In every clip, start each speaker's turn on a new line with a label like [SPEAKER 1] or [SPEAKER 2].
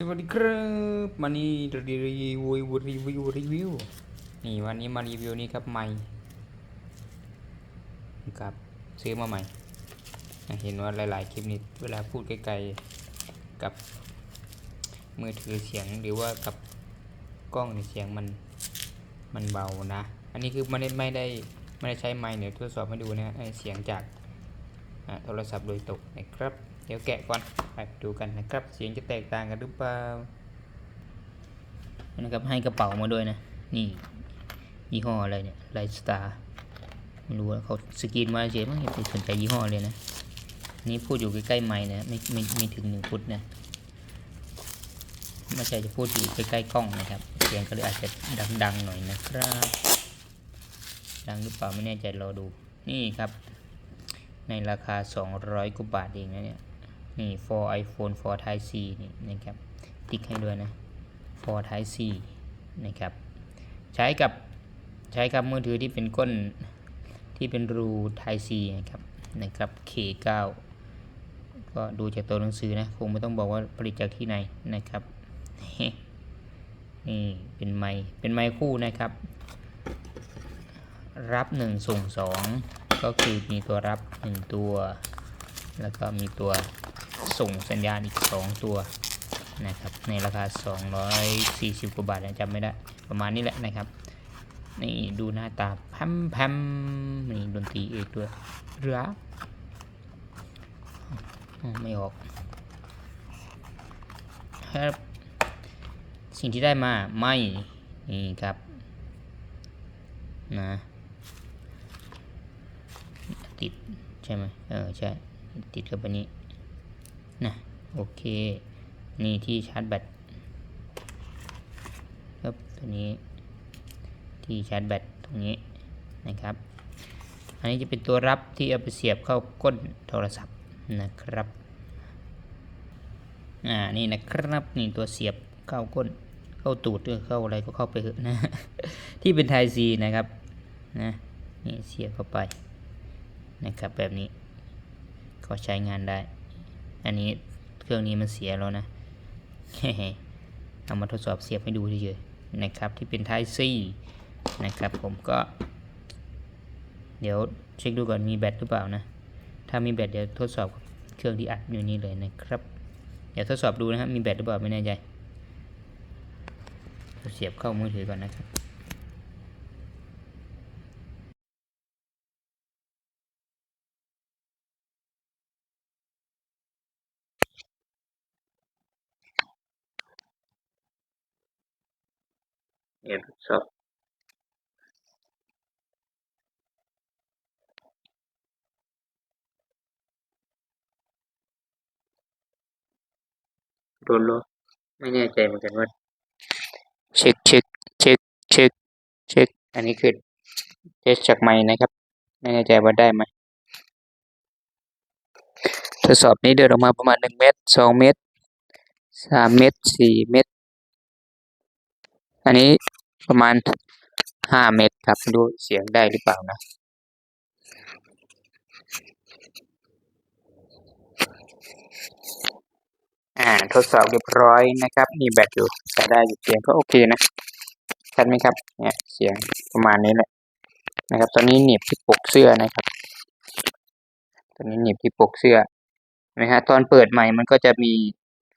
[SPEAKER 1] สวัสดีครับวันนี้รีวิวรีวิวรีวิวนี่วันนี้มารีวิวนี่ครับไม้ครับซื้อมาใหม่เห็นว่าหลาย ๆ คลิปนี้เวลาพูดไกลๆกับมือถือเสียงหรือว่ากับกล้องเนี่ยเสียงมันมันเบานะ อันนี้คือไม่ได้ไม่ได้ไม่ได้ใช้ไม้เนี่ยทดสอบให้ดูนะเสียงจากโทรศัพท์โดยตรงนะครับ เดี๋ยวแกะก่อนไปดูกันนะครับ เสียงจะแตกต่างกันหรือเปล่านะครับให้กระเป๋ามาด้วยนะ นี่ยี่ห้ออะไรเนี่ยไลท์สตาร์ไม่รู้เขาสกรีนมาเฉยมั้งอย่สนใจยี่ห้อเลยนะ นี่พูดอยู่ใกล้ๆไม้นะไม่ไม่ไม่ถึงหนึ่งฟุตนะไม่ใช่จะพูดอยู่ใกล้ๆกล้องนะครับ เสียงก็เลยอาจจะดังๆหน่อยนะครับ ดังหรือเปล่าไม่แน่ใจรอดู นี่ครับ ในราคา 200กว่าบาทเองนะเนี่ย นี่ for iPhone 4 Type C นี่นะครับติ๊กให้ด้วยนะ4 Type C นะครับใช้กับใช้กับมือถือที่เป็นก้นที่เป็นรู Type C นะครับนะครับ K9 ก็ดูจากตัวหนังสือนะคงไม่ต้องบอกว่าผลิตจากที่ไหนนะครับนี่เป็นไม้เป็นไม้คู่นะครับ รับหนึ่งส่งสองก็คือมีตัวรับหนึ่งตัว แล้วก็มีตัวส่งสัญญาณอีกสองตัวนะครับในราคา 240 กว่าบาทนะจำไม่ได้ประมาณนี้แหละนะครับ นี่ดูหน้าตาพัมพัมนี่ดนตรีเอกด้วยเรือไม่ออกครับสิ่งที่ได้มาไม่นี่ครับนะติดใช่ไหมเออใช่ ติดกับอันนี้นะโอเค นี่ที่ชาร์จแบตครับตัวนี้ที่ชาร์จแบตตรงนี้นะครับ อันนี้จะเป็นตัวรับที่เอาไปเสียบเข้าก้นโทรศัพท์นะครับอ่านี่นะครับนี่ตัวเสียบเข้าก้นเข้าตูดหรือเข้าอะไรก็เข้าไปเถอะนะที่เป็นไทซีนะครับนะนี่เสียบเข้าไปนะครับแบบนี้ ก็ใช้งานได้ อันนี้เครื่องนี้มันเสียแล้วนะเอามาทดสอบเสียบให้ดูเฉยๆนะครับที่เป็นไทซีนะครับผมก็ เดี๋ยวเช็คดูก่อนมีแบตหรือเปล่านะ ถ้ามีแบตเดี๋ยวทดสอบเครื่องที่อัดอยู่นี่เลยนะครับ เดี๋ยวทดสอบดูนะครับมีแบตหรือเปล่าไม่แน่ใจเสียบเข้ามือถือก่อนนะครับ เดี๋ยวทดสอบโดนลไม่แน่ใจเหมือนกันว่าเช็คเช็คเช็คเช็คเช็คอันนี้คือเทสจากไม้นะครับ ไม่แน่ใจว่าได้ไหมทดสอบนี้เดินออกมาประมาณหนึ่งเมตรสองเมตรสามเมตรสี่เมตร อันนี้ประมาณห้าเมตรครับดูเสียงได้หรือเปล่านะ อ่าทดสอบเรียบร้อยนะครับ มีแบตอยู่ใช้ได้อยู่เสียงก็โอเคนะชัดไหมครับ เนี่ยเสียงประมาณนี้แหละนะครับ ตอนนี้หนีบที่ปกเสื้อนะครับ ตอนนี้หนีบที่ปกเสื้อนะฮะตอนเปิดใหม่มันก็จะมี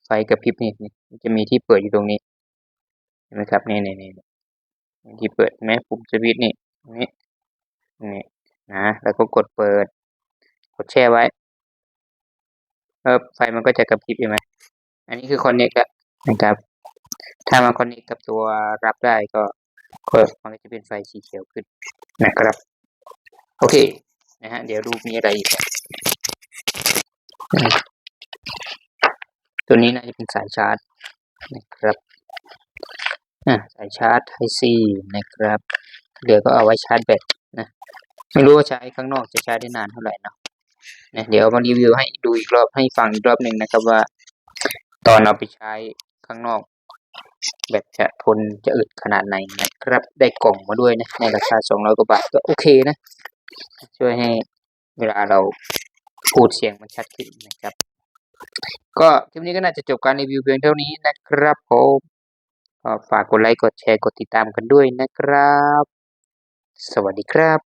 [SPEAKER 1] ไฟกระพริบนี่มันจะมีที่เปิดอยู่ตรงนี้ ห็นไหมครับนี่นี่นี่ที่เปิดเห็นไหมปุ่มสวิตช์นี่ตรงนี้นี่นะแล้วก็กดเปิด กดแช่ไว้เออไฟมันก็จะกระพริบเห็นไหมอันนี้คือคอนเน c t แล้วนะครับ ถ้ามันคอนเน c t กับตัวรับได้ก็ก็มันก็จะเป็นไฟสีเขียวขึ้นนะครับ โอเคนะฮะเดี๋ยวดูมีอะไรอีกตัวนี้น่าจะเป็นสายชาร์จนะครับ สายชาร์จไทซีนะครับเดี๋ยวก็เอาไว้ชาร์จแบตนะ ไม่รู้ว่าใช้ข้างนอกจะใช้ได้นานเท่าไหร่เนาะนะเดี๋ยวมารีวิวให้ดูอีกรอบให้ฟังอีกรอบหนึ่งนะครับว่า ตอนเอาไปใช้ข้างนอก แบตจะทนจะอึดขนาดไหนนะครับ ได้กล่องมาด้วยนะในราคาสองร้อยกว่าบาทก็โอเคนะ ช่วยให้เวลาเราพูดเสียงมันชัดขึ้นนะครับ ก็คลิปนี้ก็น่าจะจบการรีวิวเพียงเท่านี้นะครับผม ก็ฝากกดไลค์ กดแชร์ กดติดตามกันด้วยนะครับ สวัสดีครับ